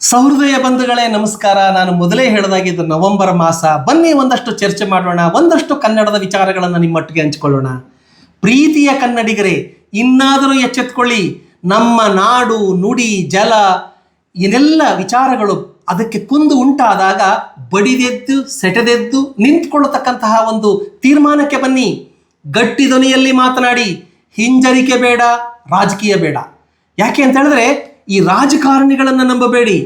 ಸಹೃದಯ ಬಂಧುಗಳೇ, ನಮಸ್ಕಾರ. ನಾನು ಮೊದಲೇ ಹೇಳಿದಾಗೆ ಇದು ನವೆಂಬರ್ ಮಾಸ. ಬನ್ನಿ ಒಂದಷ್ಟು ಚರ್ಚೆ ಮಾಡೋಣ, ಒಂದಷ್ಟು ಕನ್ನಡದ ವಿಚಾರಗಳನ್ನು ನಿಮ್ಮೊಟ್ಟಿಗೆ ಹಂಚಿಕೊಳ್ಳೋಣ. ಪ್ರೀತಿಯ ಕನ್ನಡಿಗರೇ, ಇನ್ನಾದರೂ ಎಚ್ಚೆತ್ಕೊಳ್ಳಿ. ನಮ್ಮ ನಾಡು, ನುಡಿ, ಜಲ, ಏನೆಲ್ಲ ವಿಚಾರಗಳು ಅದಕ್ಕೆ ಕುಂದು ಉಂಟಾದಾಗ ಬಡಿದೆದ್ದು, ಸೆಟೆದೆದ್ದು ನಿಂತ್ಕೊಳ್ಳತಕ್ಕಂತಹ ಒಂದು ತೀರ್ಮಾನಕ್ಕೆ ಬನ್ನಿ. ಗಟ್ಟಿ ಧ್ವನಿಯಲ್ಲಿ ಮಾತನಾಡಿ. ಹಿಂಜರಿಕೆ ಬೇಡ, ರಾಜಕೀಯ ಬೇಡ. ಯಾಕೆ ಅಂತ ಹೇಳಿದ್ರೆ ಈ ರಾಜಕಾರಣಿಗಳನ್ನು ನಂಬಬೇಡಿ.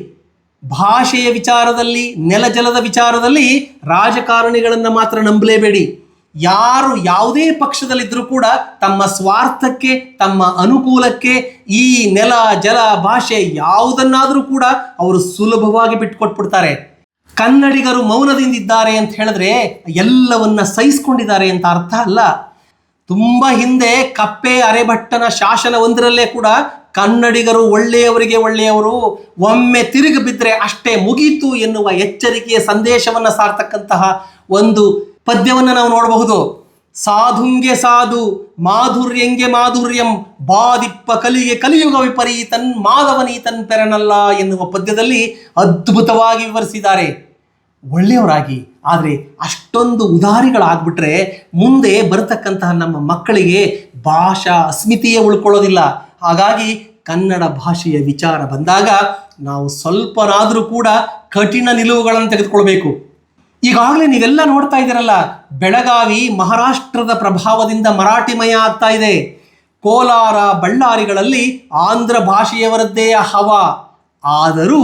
ಭಾಷೆಯ ವಿಚಾರದಲ್ಲಿ ನೆಲಜಲದ ವಿಚಾರದಲ್ಲಿ ರಾಜಕಾರಣಿಗಳನ್ನು ಮಾತ್ರ ನಂಬಲೇಬೇಡಿ. ಯಾರು ಯಾವುದೇ ಪಕ್ಷದಲ್ಲಿದ್ದರೂ ಕೂಡ ತಮ್ಮ ಸ್ವಾರ್ಥಕ್ಕೆ, ತಮ್ಮ ಅನುಕೂಲಕ್ಕೆ ಈ ನೆಲ, ಜಲ, ಭಾಷೆ ಯಾವುದನ್ನಾದರೂ ಕೂಡ ಅವರು ಸುಲಭವಾಗಿ ಬಿಟ್ಟುಕೊಟ್ಬಿಡ್ತಾರೆ ಕನ್ನಡಿಗರು ಮೌನದಿಂದಿದ್ದಾರೆ ಅಂತ ಹೇಳಿದ್ರೆ ಎಲ್ಲವನ್ನ ಸಹಿಸ್ಕೊಂಡಿದ್ದಾರೆ ಅಂತ ಅರ್ಥ ಅಲ್ಲ. ತುಂಬ ಹಿಂದೆ ಕಪ್ಪೆ ಅರೆಭಟ್ಟನ ಶಾಸನ ಒಂದರಲ್ಲೇ ಕೂಡ ಕನ್ನಡಿಗರು ಒಳ್ಳೆಯವರಿಗೆ ಒಳ್ಳೆಯವರು, ಒಮ್ಮೆ ತಿರುಗಿ ಬಿದ್ದರೆ ಅಷ್ಟೇ ಮುಗೀತು ಎನ್ನುವ ಎಚ್ಚರಿಕೆಯ ಸಂದೇಶವನ್ನು ಸಾರ್ತಕ್ಕಂತಹ ಒಂದು ಪದ್ಯವನ್ನು ನಾವು ನೋಡಬಹುದು. ಸಾಧುಂಗೆ ಸಾಧು, ಮಾಧುರ್ಯಂಗೆ ಮಾಧುರ್ಯಂ, ಬಾದಿಪ್ಪ ಕಲಿಗೆ ಕಲಿಯುಗ ವಿಪರೀತನ್ ಮಾಧವನೀತನ್ ಪೆರನಲ್ಲ ಎನ್ನುವ ಪದ್ಯದಲ್ಲಿ ಅದ್ಭುತವಾಗಿ ವಿವರಿಸಿದ್ದಾರೆ. ಒಳ್ಳೆಯವರಾಗಿ, ಆದರೆ ಅಷ್ಟೊಂದು ಉದಾರಿಗಳಾಗ್ಬಿಟ್ರೆ ಮುಂದೆ ಬರತಕ್ಕಂತಹ ನಮ್ಮ ಮಕ್ಕಳಿಗೆ ಭಾಷಾ ಅಸ್ಮಿತೆಯೇ ಉಳ್ಕೊಳ್ಳೋದಿಲ್ಲ. ಹಾಗಾಗಿ ಕನ್ನಡ ಭಾಷೆಯ ವಿಚಾರ ಬಂದಾಗ ನಾವು ಸ್ವಲ್ಪನಾದರೂ ಕೂಡ ಕಠಿಣ ನಿಲುವುಗಳನ್ನು ತೆಗೆದುಕೊಳ್ಬೇಕು. ಈಗಾಗಲೇ ನೀವೆಲ್ಲ ನೋಡ್ತಾ ಇದ್ದೀರಲ್ಲ, ಬೆಳಗಾವಿ ಮಹಾರಾಷ್ಟ್ರದ ಪ್ರಭಾವದಿಂದ ಮರಾಠಿಮಯ ಆಗ್ತಾ ಇದೆ. ಕೋಲಾರ ಬಳ್ಳಾರಿಗಳಲ್ಲಿ ಆಂಧ್ರ ಭಾಷೆಯವರದ್ದೇ ಹವ. ಆದರೂ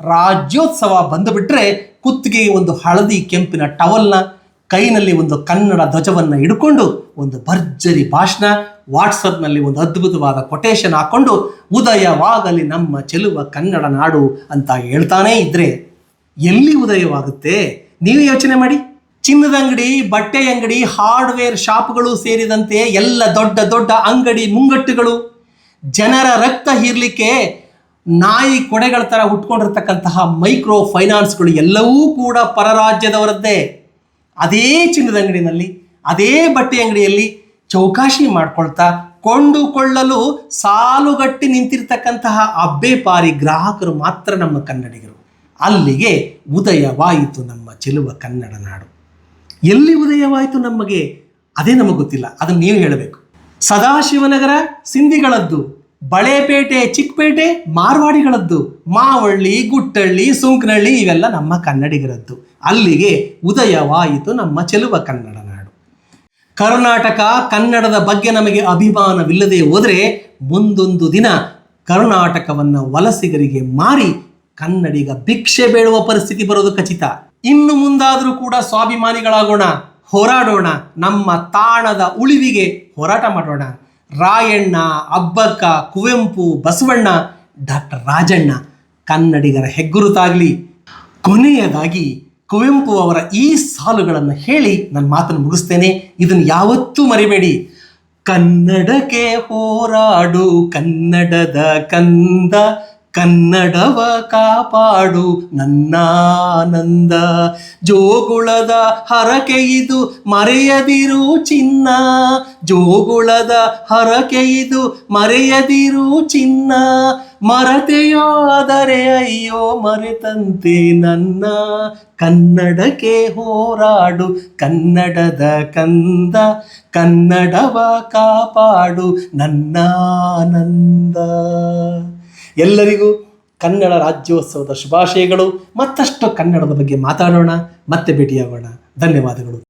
ರಾಜ್ಯೋತ್ಸವ ಬಂದುಬಿಟ್ರೆ ಕುತ್ತಿಗೆ ಒಂದು ಹಳದಿ ಕೆಂಪಿನ ಟವಲ್ನ ಕೈನಲ್ಲಿ ಒಂದು ಕನ್ನಡ ಧ್ವಜವನ್ನು ಹಿಡ್ಕೊಂಡು ಒಂದು ಭರ್ಜರಿ ಭಾಷಣ, ವಾಟ್ಸಪ್ನಲ್ಲಿ ಒಂದು ಅದ್ಭುತವಾದ ಕೊಟೇಶನ್ ಹಾಕ್ಕೊಂಡು ಉದಯವಾಗಲಿ ನಮ್ಮ ಚೆಲುವ ಕನ್ನಡ ನಾಡು ಅಂತ ಹೇಳ್ತಾನೇ ಇದ್ರೆ ಎಲ್ಲಿ ಉದಯವಾಗುತ್ತೆ? ನೀವು ಯೋಚನೆ ಮಾಡಿ. ಚಿನ್ನದ ಅಂಗಡಿ, ಬಟ್ಟೆ ಅಂಗಡಿ, ಹಾರ್ಡ್ವೇರ್ ಶಾಪ್ಗಳು ಸೇರಿದಂತೆ ಎಲ್ಲ ದೊಡ್ಡ ದೊಡ್ಡ ಅಂಗಡಿ ಮುಂಗಟ್ಟುಗಳು. ಜನರ ರಕ್ತ ಹೀರ್ಲಿಕ್ಕೆ ನಾಯಿ ಕೊಡೆಗಳ ಥರ ಹುಟ್ಕೊಂಡಿರ್ತಕ್ಕಂತಹ ಮೈಕ್ರೋ ಫೈನಾನ್ಸ್ಗಳು ಎಲ್ಲವೂ ಕೂಡ ಪರರಾಜ್ಯದವರದ್ದೇ. ಅದೇ ಚಿನ್ನದ ಅಂಗಡಿನಲ್ಲಿ, ಅದೇ ಬಟ್ಟೆ ಅಂಗಡಿಯಲ್ಲಿ ಚೌಕಾಶಿ ಮಾಡ್ಕೊಳ್ತಾ ಕೊಂಡುಕೊಳ್ಳಲು ಸಾಲುಗಟ್ಟಿ ನಿಂತಿರ್ತಕ್ಕಂತಹ ಅಬ್ಬೆಪಾರಿ ಗ್ರಾಹಕರು ಮಾತ್ರ ನಮ್ಮ ಕನ್ನಡಿಗರು. ಅಲ್ಲಿಗೆ ಉದಯವಾಯಿತು ನಮ್ಮ ಚೆಲುವ ಕನ್ನಡ ನಾಡು. ಎಲ್ಲಿ ಉದಯವಾಯಿತು ನಮಗೆ? ಅದೇ ನಮಗೆ ಗೊತ್ತಿಲ್ಲ. ಅದನ್ನು ನೀವು ಹೇಳಬೇಕು. ಸದಾಶಿವನಗರ, ಸಿಂಧಿಗಳದ್ದು. ಬಳೆಪೇಟೆ, ಚಿಕ್ಕಪೇಟೆ, ಮಾರ್ವಾಡಿಗಳದ್ದು. ಮಾವಳ್ಳಿ, ಗುಟ್ಟಳ್ಳಿ, ಸುಂಕನಳ್ಳಿ ಇವೆಲ್ಲ ನಮ್ಮ ಕನ್ನಡಿಗರದ್ದು. ಅಲ್ಲಿಗೆ ಉದಯವಾಯಿತು ನಮ್ಮ ಚೆಲುವ ಕನ್ನಡ ನಾಡು. ಕರ್ನಾಟಕ, ಕನ್ನಡದ ಬಗ್ಗೆ ನಮಗೆ ಅಭಿಮಾನವಿಲ್ಲದೆ ಹೋದರೆ ಮುಂದೊಂದು ದಿನ ಕರ್ನಾಟಕವನ್ನು ವಲಸಿಗರಿಗೆ ಮಾರಿ ಕನ್ನಡಿಗ ಭಿಕ್ಷೆ ಬೇಡುವ ಪರಿಸ್ಥಿತಿ ಬರೋದು ಖಚಿತ. ಇನ್ನು ಮುಂದಾದರೂ ಕೂಡ ಸ್ವಾಭಿಮಾನಿಗಳಾಗೋಣ, ಹೋರಾಡೋಣ, ನಮ್ಮ ತಾಣದ ಉಳಿವಿಗೆ ಹೋರಾಟ ಮಾಡೋಣ. ರಾಯಣ್ಣ, ಅಬ್ಬಕ್ಕ, ಕುವೆಂಪು, ಬಸವಣ್ಣ, ಡಾಕ್ಟರ್ ರಾಜಣ್ಣ. ಕನ್ನಡಿಗರ ಹೆಗ್ಗುರುತಾಗಲಿ. ಕೊನೆಯದಾಗಿ ಕುವೆಂಪು ಅವರ ಈ ಸಾಲುಗಳನ್ನು ಹೇಳಿ ನನ್ನ ಮಾತನ್ನು ಮುಗಿಸ್ತೇನೆ. ಇದನ್ನು ಯಾವತ್ತೂ ಮರಿಬೇಡಿ. ಕನ್ನಡಕ್ಕೆ ಹೋರಾಡು, ಕನ್ನಡದ ಕಂದ. ಕನ್ನಡವ ಕಾಪಾಡು ನನ್ನಾನಂದ. ಜೋಗುಳದ ಹರಕೆಯಿದು ಮರೆಯದಿರು ಚಿನ್ನ. ಜೋಗುಳದ ಹರಕೆಯಿದು ಮರೆಯದಿರು ಚಿನ್ನ. ಮರತೆಯಾದರೆ ಅಯ್ಯೋ ಮರೆತಂತೆ ನನ್ನ. ಕನ್ನಡಕ್ಕೆ ಹೋರಾಡು ಕನ್ನಡದ ಕಂದ. ಕನ್ನಡವ ಕಾಪಾಡು ನನ್ನಾನಂದ. ಎಲ್ಲರಿಗೂ ಕನ್ನಡ ರಾಜ್ಯೋತ್ಸವದ ಶುಭಾಶಯಗಳು. ಮತ್ತಷ್ಟು ಕನ್ನಡದ ಬಗ್ಗೆ ಮಾತಾಡೋಣ ಮತ್ತೆ ಭೇಟಿಯಾಗೋಣ. ಧನ್ಯವಾದಗಳು.